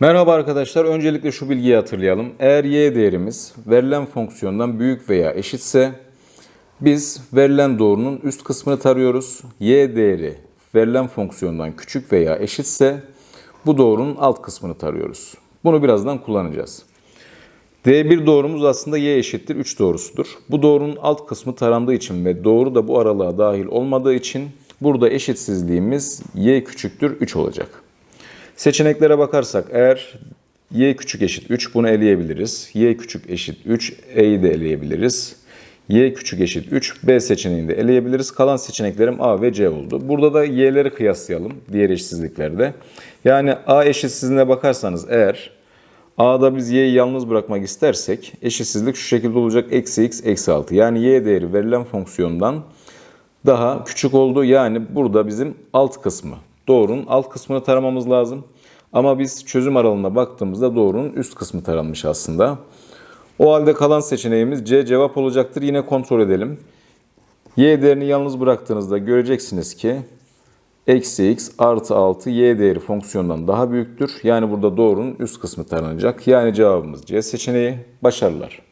Merhaba arkadaşlar. Öncelikle şu bilgiyi hatırlayalım. Eğer y değerimiz verilen fonksiyondan büyük veya eşitse biz verilen doğrunun üst kısmını tarıyoruz. Y değeri verilen fonksiyondan küçük veya eşitse bu doğrunun alt kısmını tarıyoruz. Bunu birazdan kullanacağız. D1 doğrumuz aslında y eşittir 3 doğrusudur. Bu doğrunun alt kısmı tarandığı için ve doğru da bu aralığa dahil olmadığı için burada eşitsizliğimiz y küçüktür 3 olacak. Seçeneklere bakarsak eğer y küçük eşit 3 bunu eleyebiliriz. y küçük eşit 3 e'yi de eleyebiliriz. y küçük eşit 3 b seçeneğini de eleyebiliriz. Kalan seçeneklerim a ve c oldu. Burada da y'leri kıyaslayalım diğer eşitsizliklerde. Yani a eşitsizliğine bakarsanız eğer a'da biz y'yi yalnız bırakmak istersek eşitsizlik şu şekilde olacak. Eksi x eksi 6 yani y değeri verilen fonksiyondan daha küçük oldu. Yani burada bizim alt kısmı, doğrunun alt kısmını taramamız lazım. Ama biz çözüm aralığına baktığımızda doğrunun üst kısmı taranmış aslında. O halde kalan seçeneğimiz C cevap olacaktır. Yine kontrol edelim. Y değerini yalnız bıraktığınızda göreceksiniz ki eksi x artı 6 y değeri fonksiyondan daha büyüktür. Yani burada doğrunun üst kısmı taranacak. Yani cevabımız C seçeneği. Başarılar.